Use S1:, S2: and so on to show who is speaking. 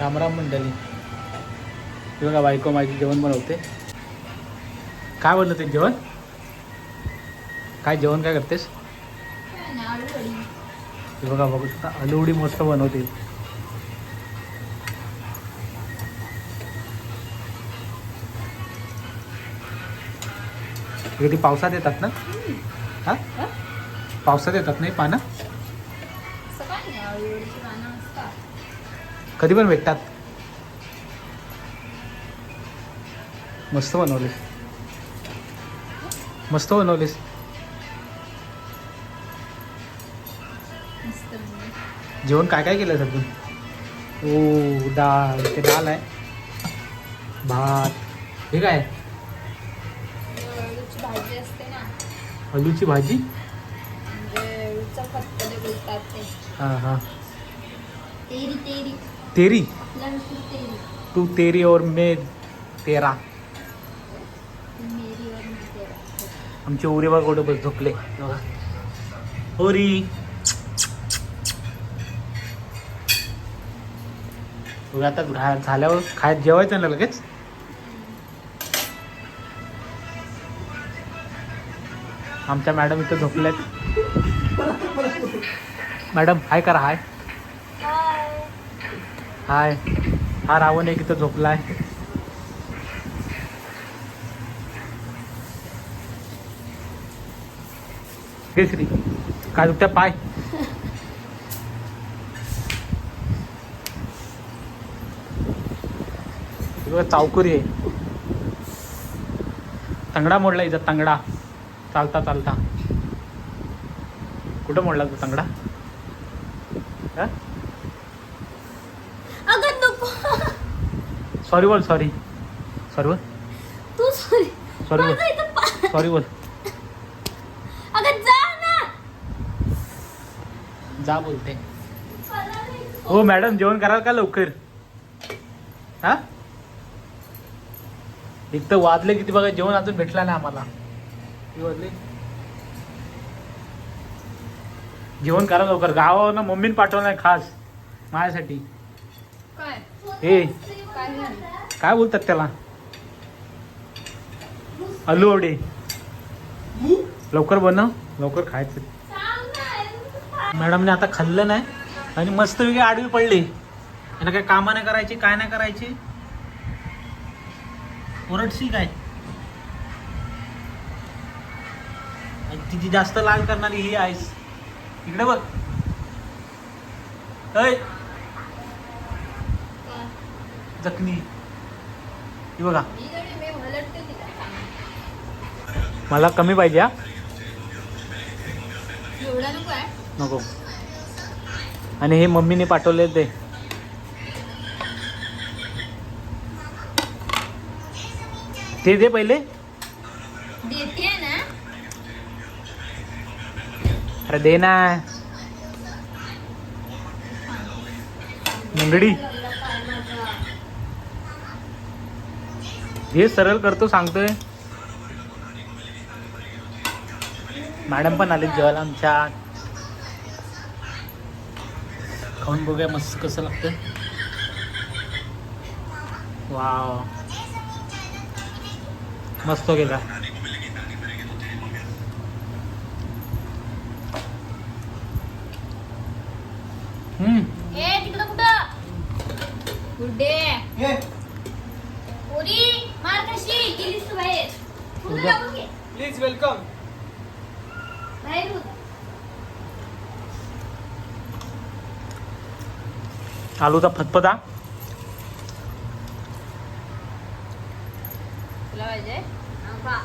S1: रामराम मंडळी हे बघा बायको माझी जेवण बनवते. काय बनलं ते जेवण? काय जेवण काय करतेस? हे बघा बघू शकता आलूवडी मस्त बनवते. हे कधी पावसात येतात ना? हा? पावसात येतात नाही पानं? कधी पण भेटतात. मस्त बनवलेस. मस्त बनवलेस. जेवण काय काय केलं अजून? ओ डाळ. ते डाळ आहे. भात. हे काय? आलूची भाजी
S2: म्हणजे
S1: हां हां.
S2: तेरी तेरी.
S1: तेरी? तू तेरी और मैं तेरा। आमचे उरे बघ कुठे बस झोपले. बघा. आता घा- झाल्यावर खायत जेवायचं ना लगेच? आमच्या मॅडम इथं झोपल्यात. मॅडम हाय करा हाय. हाय. हा रावण एक इथं झोपलाय. केसरी काय दुखत्या? पाय. चावकुरी आहे. तंगडा मोडला इथं तंगडा. चालता चालता. कुठं मोडला तो तंगडा हा?
S2: अगं नको
S1: सॉरी बोल सॉरी सॉरी बोल.
S2: तू सॉरी
S1: सॉरी बोल. सॉरी बोल.
S2: अगं जा ना.
S1: जा बोलते. हो मॅडम जेवण कराल का लवकर? हा? एक तर वाजले किती बघा जेवण अजून भेटला नाही आम्हाला. वाजले? जेवण करा लवकर. गावावर ना मम्मीने पाठवलं आहे खास. माझ्यासाठी.
S2: काय?
S1: हे
S2: काय
S1: बोलतात त्याला? आलू वडे लवकर बनव. लवकर खायचं. मॅडमने आता खाल्लं नाही. आणि मस्त वेगळी आडवी पडली. यांना काय कामं नाही करायची काय नाही करायची? ओरडशी काय? आणि तिची जास्त लाल करणारी ही आहेस इकडे बघ. ऐ. जखमी ही बघा. मला कमी पाहिजे हा.
S2: नको
S1: आणि हे मम्मीने पाठवले ते. ते दे पहिले. अरे दे ना. मंगडी. हे सरळ करतो सांगतोय. मॅडम पण आले जेवायला आमच्या. खाऊन बघूया मस्त कसं लागतं वाव. मस्त गेला हम्म.
S3: प्लीज वेलकम
S2: बाहेर.
S1: आलूचा फतफदा.
S2: तुला पाहिजे? हा.